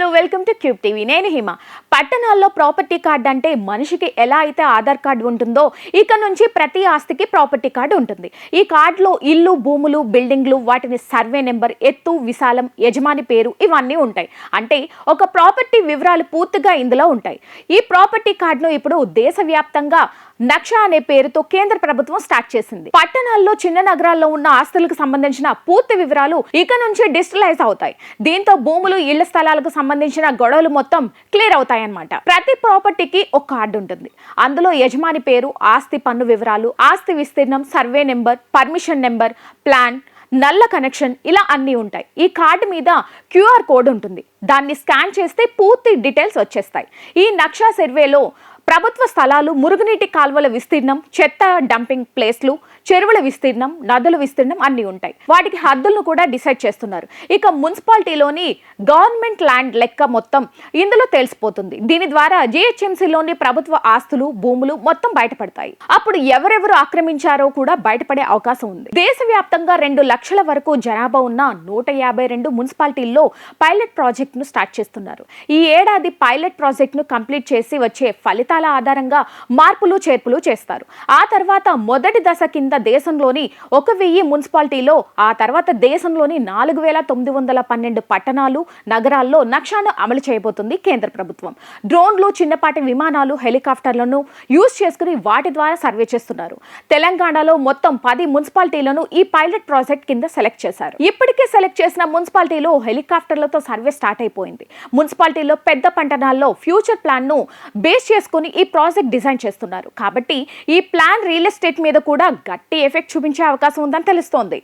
hello welcome to Cube TV నేను హిమ పట్టణాల్లో property card అంటే మనిషికి ఎలా అయితే ఆధార్ కార్డు ఉంటుందో ఇక నుంచి ప్రతి ఆస్తికి ప్రాపర్టీ కార్డు ఉంటుంది. ఈ కార్డులో ఇల్లు భూములు బిల్డింగ్లు వాటిని సర్వే నెంబర్ ఎత్తు విశాలం యజమాని పేరు ఇవన్నీ ఉంటాయి. అంటే ఒక ప్రాపర్టీ వివరాలు పూర్తిగా ఇందులో ఉంటాయి. ఈ ప్రాపర్టీ కార్డును ఇప్పుడు దేశవ్యాప్తంగా నక్ష అనే పేరుతో కేంద్ర ప్రభుత్వం స్టార్ట్ చేసింది. పట్టణాల్లో చిన్న నగరాల్లో ఉన్న ఆస్తులకు సంబంధించిన పూర్తి వివరాలు ఇక నుంచి డిజిటలైజ్ అవుతాయి. దీంతో భూములు ఇళ్ళ స్థలాలకు సంబంధించిన గొడవలు మొత్తం క్లియర్ అవుతాయి. ఉంటాయన్నమాట. ప్రతి ప్రాపర్టీకి ఒక కార్డు ఉంటుంది. అందులో యజమాని పేరు ఆస్తి పన్ను వివరాలు ఆస్తి విస్తీర్ణం survey number permission number plan నల్ల కనెక్షన్ ఇలా అన్నీ ఉంటాయి. ఈ కార్డు మీద క్యూఆర్ కోడ్ ఉంటుంది. దాన్ని స్కాన్ చేస్తే పూర్తి డీటెయిల్స్ వచ్చేస్తాయి. ఈ నక్షా సర్వేలో ప్రభుత్వ స్థలాలు మురుగునీటి కాల్వల విస్తీర్ణం చెత్త డంపింగ్ ప్లేస్లు చెరువుల విస్తీర్ణం నదుల విస్తీర్ణం అన్నీ ఉంటాయి. వాటికి హద్దులను కూడా డిసైడ్ చేస్తున్నారు. ఇక మున్సిపాలిటీలోని గవర్నమెంట్ ల్యాండ్ లెక్క మొత్తం ఇందులో తెలిసిపోతుంది. దీని ద్వారా జిహెచ్ఎంసీలోని ప్రభుత్వ ఆస్తులు భూములు మొత్తం బయటపడతాయి. అప్పుడు ఎవరెవరు ఆక్రమించారో కూడా బయటపడే అవకాశం ఉంది. దేశవ్యాప్తంగా రెండు లక్షల వరకు జనాభా ఉన్న నూట యాభై రెండు మున్సిపాలిటీల్లో పైలట్ ప్రాజెక్ట్ను స్టార్ట్ చేస్తున్నారు. ఈ ఏడాది పైలట్ ప్రాజెక్ట్ను కంప్లీట్ చేసి వచ్చే ఫలితాలు ఆధారంగా మార్పులు చేర్పులు చేస్తారు. ఆ తర్వాత మొదటి దశ కింద దేశంలోని ఒక వెయ్యి మున్సిపాలిటీలో ఆ తర్వాత దేశంలోని నాలుగు వేల తొమ్మిది వందల పన్నెండు పట్టణాలు నగరాల్లో నక్షాను అమలు చేయబోతుంది కేంద్ర ప్రభుత్వం. డ్రోన్లు చిన్నపాటి విమానాలు హెలికాప్టర్లను యూజ్ చేసుకుని వాటి ద్వారా సర్వే చేస్తున్నారు. తెలంగాణలో మొత్తం పది మున్సిపాలిటీలను ఈ పైలట్ ప్రాజెక్ట్ కింద సెలెక్ట్ చేశారు. ఇప్పటికే సెలెక్ట్ చేసిన మున్సిపాలిటీలో హెలికాప్టర్లతో సర్వే స్టార్ట్ అయిపోయింది. మున్సిపాలిటీలో పెద్ద పట్టణాల్లో ఫ్యూచర్ ప్లాన్ను బేస్ చేసుకుని ఈ ప్రాజెక్ట్ డిజైన్ చేస్తున్నారు. కాబట్టి ఈ ప్లాన్ రియల్ ఎస్టేట్ మీద కూడా గట్టి ఎఫెక్ట్ చూపించే అవకాశం ఉందని తెలుస్తోంది.